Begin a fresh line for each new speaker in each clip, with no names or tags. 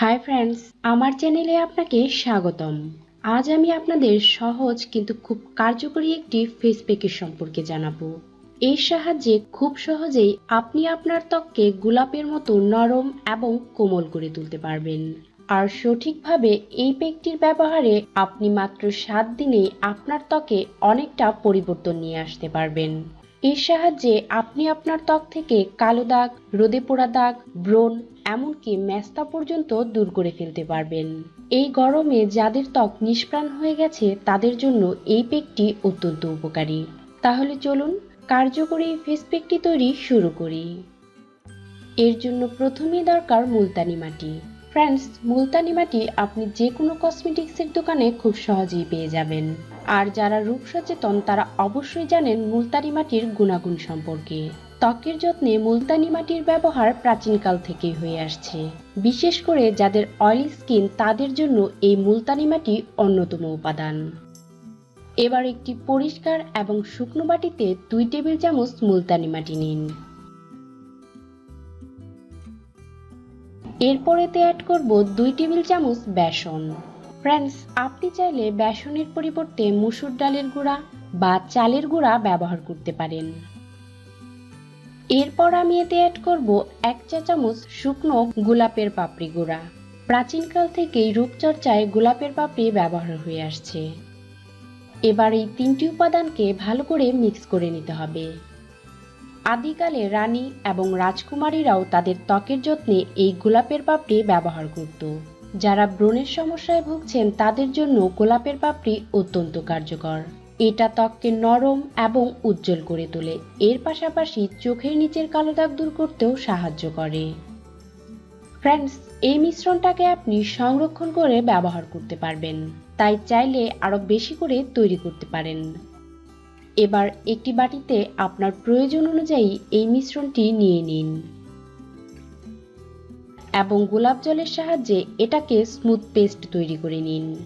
Hi friends আমার চ্যানেলে আপনাকে স্বাগতম। আজ আমি আপনাদের সহজ কিন্তু খুব কার্যকরী একটি ফেস প্যাকের সম্পর্কে জানাব। এর সাহায্যে খুব সহজেই আপনি আপনার ত্বককে গোলাপের মতো নরম এবং কোমল করে তুলতে পারবেন। আর সঠিকভাবে এই প্যাকটির ব্যবহারে আপনি মাত্র সাত দিনেই আপনার ত্বকে অনেকটা পরিবর্তন নিয়ে আসতে পারবেন। এর সাহায্যে আপনি আপনার ত্বক থেকে কালো দাগ, রোদে পোড়া দাগ, ব্রণ এমনকি মেস্তা পর্যন্ত দূর করে ফেলতে পারবেন। এই গরমে যাদের ত্বক নিষ্প্রাণ হয়ে গেছে, তাদের জন্য এই পেকটি অত্যন্ত উপকারী। তাহলে চলুন কার্যকরী ফেস পেকটি তৈরি শুরু করি। এর জন্য প্রথমেই দরকার মুলতানি মাটি। ফ্রেন্ডস মুলতানি মাটি আপনি যে কোনো কসমেটিক্সের দোকানে খুব সহজেই পেয়ে যাবেন। আর যারা রূপ সচেতন তারা অবশ্যই জানেন মুলতানি মাটির গুণাগুণ সম্পর্কে। ত্বকের যত্নে মুলতানি মাটির ব্যবহার প্রাচীনকাল থেকেই হয়ে আসছে। বিশেষ করে যাদের অয়েলি স্কিন, তাদের জন্য এই মুলতানি মাটি অন্যতম উপাদান। এবার একটি পরিষ্কার এবং শুকনো বাটিতে দুই টেবিল চামচ মুলতানি মাটি নিন। এরপরেতে অ্যাড করব দুই টেবিল চামচ বেসন। ফ্রেন্ডস আপনি চাইলে বেসনের পরিবর্তে মুসুর ডালের গুঁড়া বা চালের গুঁড়া ব্যবহার করতে পারেন। এরপর আমি এতে অ্যাড করব এক চা চামচ শুকনো গোলাপের পাপড়ি গুঁড়া। প্রাচীনকাল থেকেই রূপচর্চায় গোলাপের পাপড়ি ব্যবহার হয়ে আসছে। এবার এই তিনটি উপাদানকে ভালো করে মিক্স করে নিতে হবে। আদিকালে রানী এবং রাজকুমারীরাও তাদের ত্বকের যত্নে এই গোলাপের পাপড়ি ব্যবহার করত। যারা ব্রণের সমস্যায় ভুগছেন তাদের জন্য গোলাপের পাপড়ি অত্যন্ত কার্যকর। এটা ত্বককে নরম এবং উজ্জ্বল করে তোলে। এর পাশাপাশি চোখের নিচের কালো দাগ দূর করতেও সাহায্য করে। ফ্রেন্ডস এই মিশ্রণটাকে আপনি সংরক্ষণ করে ব্যবহার করতে পারবেন। তাই চাইলে আরও বেশি করে তৈরি করতে পারেন। এবার একটি বাটিতে আপনার প্রয়োজন অনুযায়ী এই মিশ্রণটি নিয়ে নিন। এবং গোলাপ জলের সাহায্যে এটাকে স্মুথ পেস্ট তৈরি করে নিন।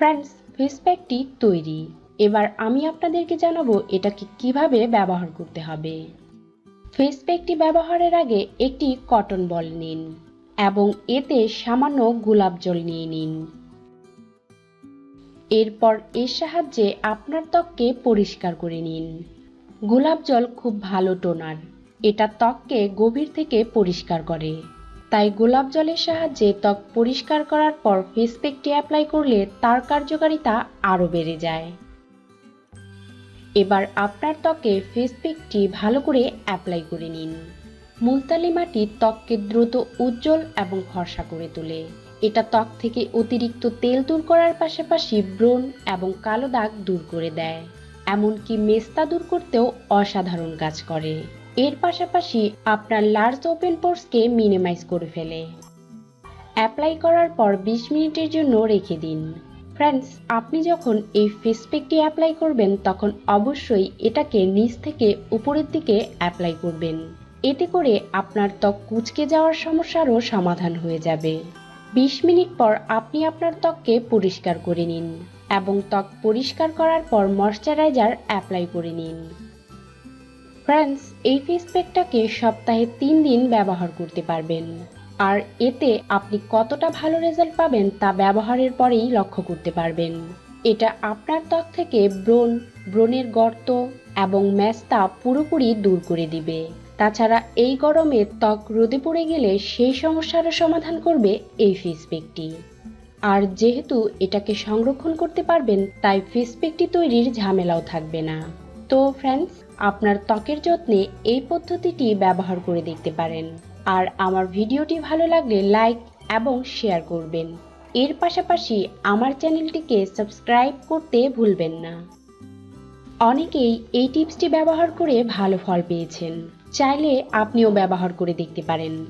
ফ্রেন্ডস ফেস প্যাকটি তৈরি। এবার আমি আপনাদেরকে জানাব এটাকে কীভাবে ব্যবহার করতে হবে। ফেস প্যাকটি ব্যবহারের আগে একটি কটন বল নিন এবং এতে সামান্য গোলাপ জল নিয়ে নিন। এরপর এর সাহায্যে আপনার ত্বককে পরিষ্কার করে নিন। গোলাপ জল খুব ভালো টোনার এটা ত্বককে গভীর থেকে পরিষ্কার করে। তাই গোলাপ জলের সাহায্যে ত্বক পরিষ্কার করার পর ফেস প্যাকটি অ্যাপ্লাই করলে তার কার্যকারিতা আরও বেড়ে যায়। এবার আপনার ত্বকে ফেস প্যাকটি ভালো করে অ্যাপ্লাই করে নিন। মুলতালি মাটি ত্বককে দ্রুত উজ্জ্বল এবং ফর্সা করে তোলে। এটা ত্বক থেকে অতিরিক্ত তেল দূর করার পাশাপাশি ব্রণ এবং কালো দাগ দূর করে দেয়। এমনকি মেস্তা দূর করতেও অসাধারণ কাজ করে। এর পাশাপাশি আপনার লার্জ ওপেন পোর্সকে মিনিমাইজ করে ফেলে। অ্যাপ্লাই করার পর বিশ মিনিটের জন্য রেখে দিন। ফ্রেন্ডস আপনি যখন এই ফেস প্যাকটি অ্যাপ্লাই করবেন, তখন অবশ্যই এটাকে নিচ থেকে উপরের দিকে অ্যাপ্লাই করবেন। এতে করে আপনার ত্বক কুচকে যাওয়ার সমস্যারও সমাধান হয়ে যাবে। বিশ মিনিট পর আপনি আপনার ত্বককে পরিষ্কার করে নিন এবং ত্বক পরিষ্কার করার পর ময়শ্চারাইজার অ্যাপ্লাই করে নিন। ফ্রেন্ডস এই ফেস প্যাকটাকে সপ্তাহে তিন দিন ব্যবহার করতে পারবেন। আর এতে আপনি কতটা ভালো রেজাল্ট পাবেন তা ব্যবহারের পরেই লক্ষ্য করতে পারবেন। এটা আপনার ত্বক থেকে ব্রণ, ব্রণের গর্ত এবং ম্যাস্তা পুরোপুরি দূর করে দিবে। তাছাড়া এই গরমে ত্বক রোদে পড়ে গেলে সেই সমস্যারও সমাধান করবে এই ফেস প্যাকটি আর যেহেতু এটাকে সংরক্ষণ করতে পারবেন, তাই ফেস প্যাকটি তৈরির ঝামেলাও থাকবে না। তো ফ্রেন্ডস আপনার ত্বকের যত্নে এই পদ্ধতিটি ব্যবহার করে দেখতে পারেন। আর আমার ভিডিওটি ভালো লাগলে লাইক এবং শেয়ার করবেন। এর পাশাপাশি আমার চ্যানেলটিকে সাবস্ক্রাইব করতে ভুলবেন না। অনেকেই এই টিপসটি ব্যবহার করে ভালো ফল পেয়েছেন। চাইলে আপনিও ব্যবহার করে দেখতে পারেন।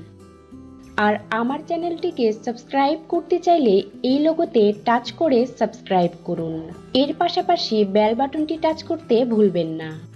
আর আমার চ্যানেলটিকে সাবস্ক্রাইব করতে চাইলে এই লোগোতে টাচ করে সাবস্ক্রাইব করুন। এর পাশাপাশি বেল বাটনটি টাচ করতে ভুলবেন না।